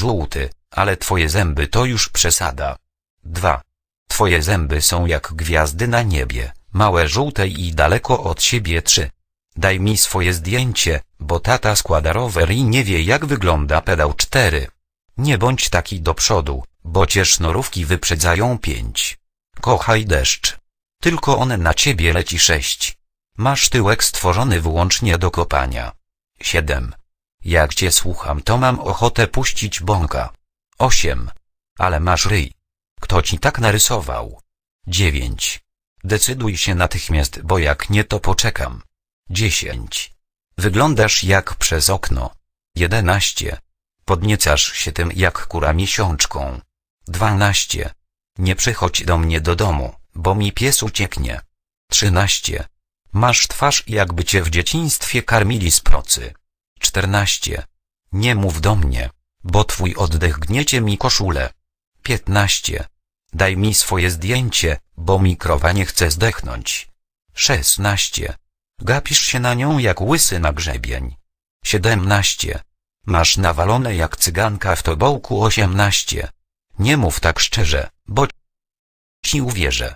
żółty, ale twoje zęby to już przesada. 2. Twoje zęby są jak gwiazdy na niebie, małe żółte i daleko od siebie 3. Daj mi swoje zdjęcie, bo tata składa rower i nie wie jak wygląda pedał 4. Nie bądź taki do przodu, bo cię sznurówki wyprzedzają 5. Kochaj deszcz. Tylko one na ciebie leci 6. Masz tyłek stworzony wyłącznie do kopania. 7. Jak cię słucham to mam ochotę puścić bąka. 8. Ale masz ryj. Kto ci tak narysował? 9. Decyduj się natychmiast, bo jak nie to poczekam. 10. Wyglądasz jak przez okno. 11. Podniecasz się tym jak kura miesiączką. 12. Nie przychodź do mnie do domu, bo mi pies ucieknie. 13. Masz twarz jakby cię w dzieciństwie karmili z procy. 14. Nie mów do mnie, bo twój oddech gniecie mi koszulę. 15. Daj mi swoje zdjęcie, bo mi krowa nie chce zdechnąć. 16. Gapisz się na nią jak łysy na grzebień. 17. Masz nawalone jak cyganka w tobołku 18. Nie mów tak szczerze, bo ci uwierzę.